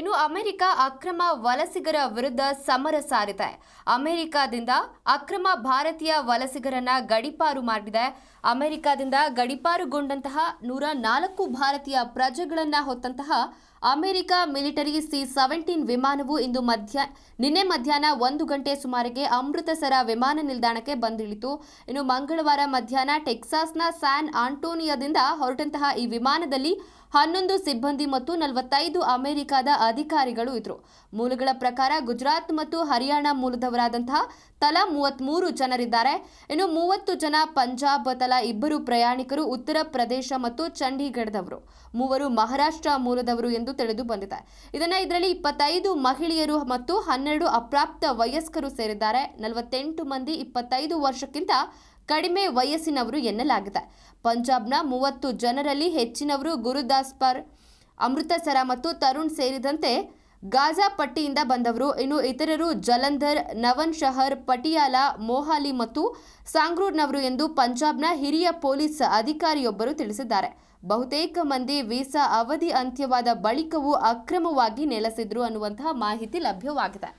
ಇನ್ನು ಅಮೆರಿಕ ಅಕ್ರಮ ವಲಸಿಗರ ವಿರುದ್ಧ ಸಮರ ಸಾರಿದೆ. ಅಮೆರಿಕದಿಂದ ಅಕ್ರಮ ಭಾರತೀಯ ವಲಸಿಗರನ್ನ ಗಡಿಪಾರು ಮಾಡಿದೆ. ಅಮೆರಿಕದಿಂದ ಗಡಿಪಾರುಗೊಂಡಂತಹ ನೂರ ನಾಲ್ಕು ಭಾರತೀಯ ಪ್ರಜೆಗಳನ್ನ ಹೊತ್ತಂತಹ ಅಮೆರಿಕ ಮಿಲಿಟರಿ ಸಿ ಸೆವೆಂಟೀನ್ ವಿಮಾನವು ಇಂದು ಮಧ್ಯ, ನಿನ್ನೆ ಮಧ್ಯಾಹ್ನ ಒಂದು ಗಂಟೆ ಸುಮಾರಿಗೆ ಅಮೃತಸರ ವಿಮಾನ ನಿಲ್ದಾಣಕ್ಕೆ ಬಂದಿಳಿತು. ಇನ್ನು ಮಂಗಳವಾರ ಮಧ್ಯಾಹ್ನ ಟೆಕ್ಸಾಸ್ನ ಸ್ಯಾನ್ ಆಂಟೋನಿಯಾದಿಂದ ಹೊರಟಂತಹ ಈ ವಿಮಾನದಲ್ಲಿ ಹನ್ನೊಂದು ಸಿಬ್ಬಂದಿ ಮತ್ತು ನಲವತ್ತೈದು ಅಮೆರಿಕದ ಅಧಿಕಾರಿಗಳು ಇದ್ರು. ಮೂಲಗಳ ಪ್ರಕಾರ ಗುಜರಾತ್ ಮತ್ತು ಹರಿಯಾಣ ಮೂಲದವರಾದಂತಹ ತಲಾ ಮೂವತ್ಮೂರು ಜನರಿದ್ದಾರೆ. ಇನ್ನು ಮೂವತ್ತು ಜನ ಪಂಜಾಬ್, ತಲಾ ಇಬ್ಬರು ಪ್ರಯಾಣಿಕರು ಉತ್ತರ ಪ್ರದೇಶ ಮತ್ತು ಚಂಡೀಗಢದವರು. ಮೂವರು ಮಹಾರಾಷ್ಟ್ರ ಮೂಲದವರು ಎಂದು ತಿಳಿದು ಬಂದಿದೆ. ಇದನ್ನ ಇದರಲ್ಲಿ ಇಪ್ಪತ್ತೈದು ಮಹಿಳೆಯರು ಮತ್ತು ಹನ್ನೆರಡು ಅಪ್ರಾಪ್ತ ವಯಸ್ಕರು ಸೇರಿದ್ದಾರೆ. ನಲವತ್ತೆಂಟು ಮಂದಿ ಇಪ್ಪತ್ತೈದು ವರ್ಷಕ್ಕಿಂತ ಕಡಿಮೆ ವಯಸ್ಸಿನವರು ಎನ್ನಲಾಗಿದೆ. ಪಂಜಾಬ್ನ ಮೂವತ್ತು ಜನರಲ್ಲಿ ಹೆಚ್ಚಿನವರು ಗುರುದಾಸ್ಪರ್, ಅಮೃತಸರ ಮತ್ತು ತರುಣ್ ಸೇರಿದಂತೆ ಗಾಜಾ ಪಟ್ಟಿಯಿಂದ ಬಂದವರು. ಇನ್ನು ಇತರರು ಜಲಂಧರ್, ನವನ್ ಶಹರ್, ಪಟಿಯಾಲ, ಮೋಹಾಲಿ ಮತ್ತು ಸಾಂಗ್ರೂರ್ನವರು ಎಂದು ಪಂಜಾಬ್ನ ಹಿರಿಯ ಪೊಲೀಸ್ ಅಧಿಕಾರಿಯೊಬ್ಬರು ತಿಳಿಸಿದ್ದಾರೆ. ಬಹುತೇಕ ಮಂದಿ ವೀಸಾ ಅವಧಿ ಅಂತ್ಯವಾದ ಬಳಿಕವೂ ಅಕ್ರಮವಾಗಿ ನೆಲೆಸಿದ್ರು ಅನ್ನುವಂತಹ ಮಾಹಿತಿ ಲಭ್ಯವಾಗಿದೆ.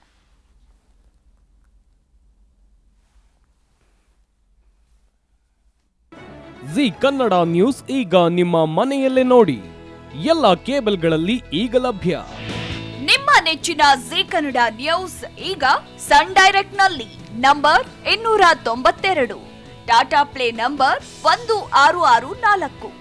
ಜಿ ಕನ್ನಡ ನ್ಯೂಸ್ ಈಗ ನಿಮ್ಮ ಮನೆಯಲ್ಲೇ ನೋಡಿ. ಎಲ್ಲ ಕೇಬಲ್ಗಳಲ್ಲಿ ಈಗ ಲಭ್ಯ. ನಿಮ್ಮ ನೆಚ್ಚಿನ ಜಿ ಕನ್ನಡ ನ್ಯೂಸ್ ಈಗ ಸನ್ ಡೈರೆಕ್ಟ್ನಲ್ಲಿ ನಂಬರ್ ಇನ್ನೂರ ತೊಂಬತ್ತೆರಡು. ಟಾಟಾ ಪ್ಲೇ ನಂಬರ್ ಒಂದು ಆರು ಆರು ನಾಲ್ಕು.